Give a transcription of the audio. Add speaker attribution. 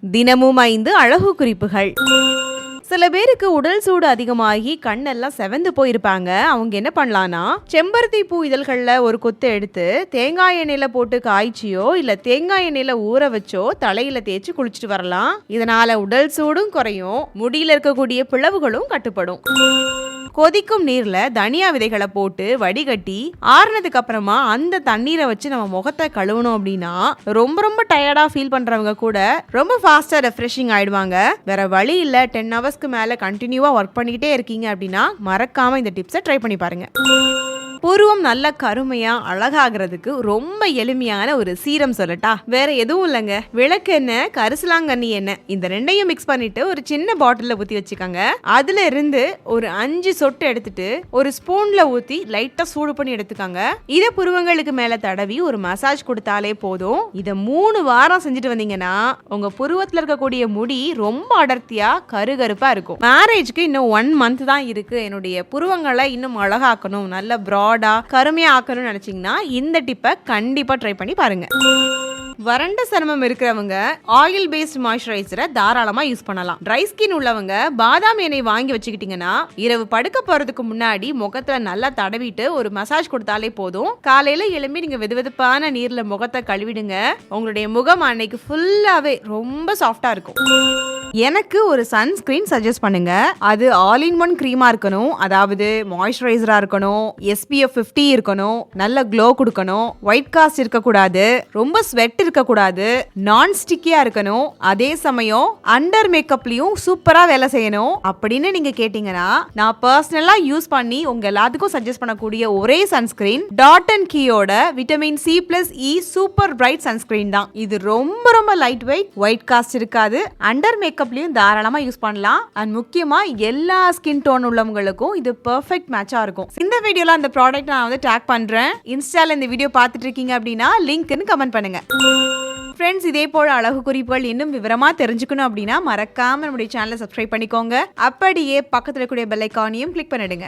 Speaker 1: தினமும் ஐந்து அழகு குறிப்புகள். சில பேருக்கு உடல் சூடு அதிகமாகி கண்ணெல்லாம் செவந்து போயிருப்பாங்க. அவங்க என்ன பண்ணலாம்னா செம்பருத்தி பூ இதழ்களில் ஒரு கொத்து எடுத்து தேங்காய் எண்ணெயில போட்டு காய்ச்சியோ இல்ல தேங்காய் எண்ணெயில ஊற வச்சோ தலையில தேய்ச்சி குளிச்சுட்டு வரலாம். இதனால உடல் சூடும் குறையும் முடியில இருக்கக்கூடிய பிளவுகளும் கட்டுப்படும். கொதிக்கும் நீர்ல தனியா விதைகளை போட்டு வடிகட்டி ஆறுனதுக்கு அப்புறமா அந்த தண்ணீரை வச்சு நம்ம முகத்தை கழுவணும் அப்படின்னா ரொம்ப ரொம்ப டயர்டா ஃபீல் பண்றவங்க கூட ரொம்ப ஃபாஸ்டா ரெஃப்ரெஷிங் ஆயிடுவாங்க. வேற வழி இல்ல. டென் ஹவர்ஸ்க்கு மேல கண்டினியூவா ஒர்க் பண்ணிக்கிட்டே இருக்கீங்க அப்படின்னா மறக்காம இந்த டிப்ஸை ட்ரை பண்ணி பாருங்க. புருவம் நல்ல கருமையா அழகாகிறதுக்கு ரொம்ப எளிமையான ஒரு சீரம் சொல்லட்டா? வேற எதுவும் இல்லைங்க. விளக்கு என்ன கரிசலாங்கண்ணி என்ன இந்த ரெண்டையும் மிக்ஸ் பண்ணிட்டு ஒரு சின்ன பாட்டில்ல ஊத்தி வச்சுக்கோங்க. அதுல இருந்து ஒரு அஞ்சு சொட்டு எடுத்துட்டு ஒரு ஸ்பூன்ல ஊத்தி லைட்டா சூடு பண்ணி எடுத்துக்கோங்க. இதை புருவங்களுக்கு மேல தடவி ஒரு மசாஜ் கொடுத்தாலே போதும். இதை மூணு வாரம் செஞ்சுட்டு வந்தீங்கன்னா உங்க புருவத்துல இருக்கக்கூடிய முடி ரொம்ப அடர்த்தியா கருகருப்பா இருக்கும். மேரேஜ்க்கு இன்னும் ஒன் மந்த் தான் இருக்கு. என்னுடைய புருவங்களை இன்னும் அழகாக்கணும். நல்ல ப்ரா ஹார்டாக கருமையா ஆக்கணும்னு நினச்சிங்கன்னா இந்த டிப்பை கண்டிப்பாக ட்ரை பண்ணி பாருங்க. வறண்ட சருமம் இருக்கிறவங்க ஆயில் பேஸ்ட் மாய்ஸ்சரைசரை தாராளமா யூஸ் பண்ணலாம். ட்ரை ஸ்கின் உள்ளவங்க பாதாம் எண்ணெய் வாங்கி வச்சுக்கிட்டீங்கன்னா இரவு படுக்க போறதுக்கு முன்னாடி முகத்துல நல்லா தடவிட்டு ஒரு மசாஜ் கொடுத்தாலே போதும். காலையில எழும்பி நீங்க வெதுவெதுப்பான நீர்ல முகத்தை கழுவிடுங்க. உங்களுடைய முகம் அன்னைக்கு ஃபுல்லாவே ரொம்ப சாஃப்டா இருக்கும். எனக்கு ஒரு சன்ஸ்கிரீன் சஜஸ்ட் பண்ணுங்க. அது ஆல் இன் ஒன் க்ரீமா இருக்கணும். அதாவது மாய்ஸ்சரைசரா இருக்கணும் எஸ்பிஎஃப் 50 இருக்கணும் நல்ல க்ளோ கொடுக்கணும். ஒயிட் காஸ்ட் இருக்கக்கூடாது ரொம்ப ஸ்வெட் இருக்கக்கூடாது நான் ஸ்டிக்கியா இருக்கணும். அதே சமயம் அண்டர் மேக்கப்லயும் சூப்பரா வேலை செய்யணும். அப்படின்னு நீங்க கேட்டீங்கன்னா நான் பர்சனலா யூஸ் பண்ணி உங்க எல்லாத்துக்கும் சஜஸ்ட் பண்ணக்கூடிய ஒரே sunscreen dot and கீயோட vitamin C plus E super bright sunscreen தான். இது ரொம்ப ரொம்ப லைட் வெயிட் ஒயிட் காஸ்ட் இருக்காது அண்டர் மேக்கப்லேயும் தாராளமாக யூஸ் பண்ணலாம். அண்ட் முக்கியமாக எல்லா ஸ்கின் டோன் உள்ளவங்களுக்கும் இது பர்ஃபெக்ட் மேட்சாக இருக்கும். இந்த வீடியோவில் அந்த ப்ராடக்ட் நான் வந்து டேக் பண்ணுறேன் இன்ஸ்டாவில் இந்த வீடியோ பார்த்துட்டு இருக்கீங்க அப்படின்னா லிங்க்னு கமெண்ட் பண்ணுங்க. ஃப்ரெண்ட்ஸ் இதே போல் அழகு குறிப்புகள் இன்னும் விவரமாக தெரிஞ்சுக்கணும் அப்படின்னா மறக்காமல் நம்முடைய சேனலை சப்ஸ்கிரைப் பண்ணிக்கோங்க. அப்படியே பக்கத்தில் கூடிய பெல் ஐக்கானையும் கிளிக் பண்ணிடுங்க.